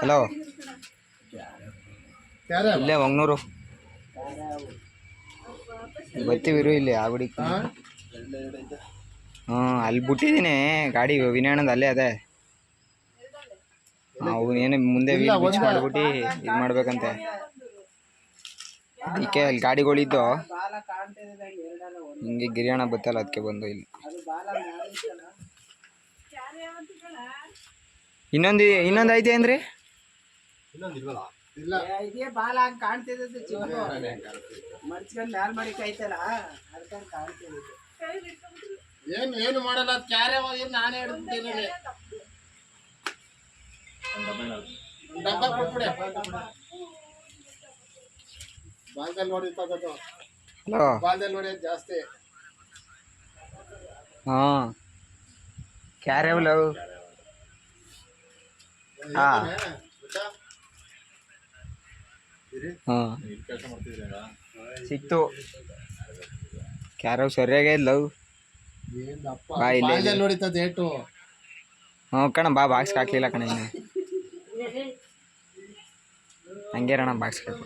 Hello ಇಲ್ಲೇ ಮಂಗ್ನೂರು ಬರ್ತೀವಿರು ಇಲ್ಲಿ ಆ ಗುಡಿ ಹ್ಞೂ ಅಲ್ಲಿ ಬಿಟ್ಟಿದ್ದೀನಿ. ಗಾಡಿ ವಿನಯಣ್ಣಂದು ಅಲ್ಲೇ ಅದೇ. ಅವು ಏನು ಮುಂದೆ. ಮಾಡ್ಬಿಟ್ಟು ಇದು ಮಾಡ್ಬೇಕಂತೆ. ಅದಕ್ಕೆ ಅಲ್ಲಿ ಗಾಡಿಗಳಿದ್ದು. ಹಿಂಗೆ ಗಿರಿಯಾಣ ಬತ್ತಲ್ಲ ಅದಕ್ಕೆ ಬಂದು ಇಲ್ಲಿ. ಇನ್ನೊಂದು ಇನ್ನೊಂದು ಐತೆ ಏನ್ರಿ ಇಲ್ಲ. ಇದೇ ಬಾಲ ಹಂಗ್ ಕಾಣ್ತಿದ್ದು ಚಿಕ್ಕ. ಮಡ್ಚ್ಕೊಂಡ್ ಮ್ಯಾಲ್ ಮಾಡಿ ಕೈತಲ್ಲ ಅದಕ್ಕೆ ಕಾಣ್ತಿದ್ದು ಏನು ಏನು ಮಾಡಲ್ಲ ಕ್ಯಾರೆ ನಾನೇ ಹಿಡ್ಬಿಟ್ಟಿದ್ದೀನಿ ಡಬ್ಬ ಕೊಟ್ಬಿಡೆ. ಬಾಲ್ದಲ್ಲಿ ನೋಡಿ ತಗೋದು ಹಲೋ. ಬಾಲ್ದಲ್ಲಿ ನೋಡಿ ಜಾಸ್ತಿ. ಹಾ. ಕ್ಯಾರೆ ಲವ್ ಹಾ. ಹಾಂ ಸಿಕ್ತು. ಕ್ಯಾರವ್ ಸರಿಯಾಗೇ ಇಲ್ಲ ಬಾ ಇಲ್ಲಿ, ಬಾಲ್ದಲ್ಲಿ ಇಲ್ಲಿ. ನೋಡಿತದ ಏಟು. ಹ್ಞೂ ಕಣ ಬಾ ಬಾಕ್ಸ್ ಹಾಕ್ಲಿಲ್ಲ ಕಣ ಇನ್ನು. ಹಂಗೆ ಅಣ್ಣ ಬಾಕ್ಸ್ ಹಾಕು.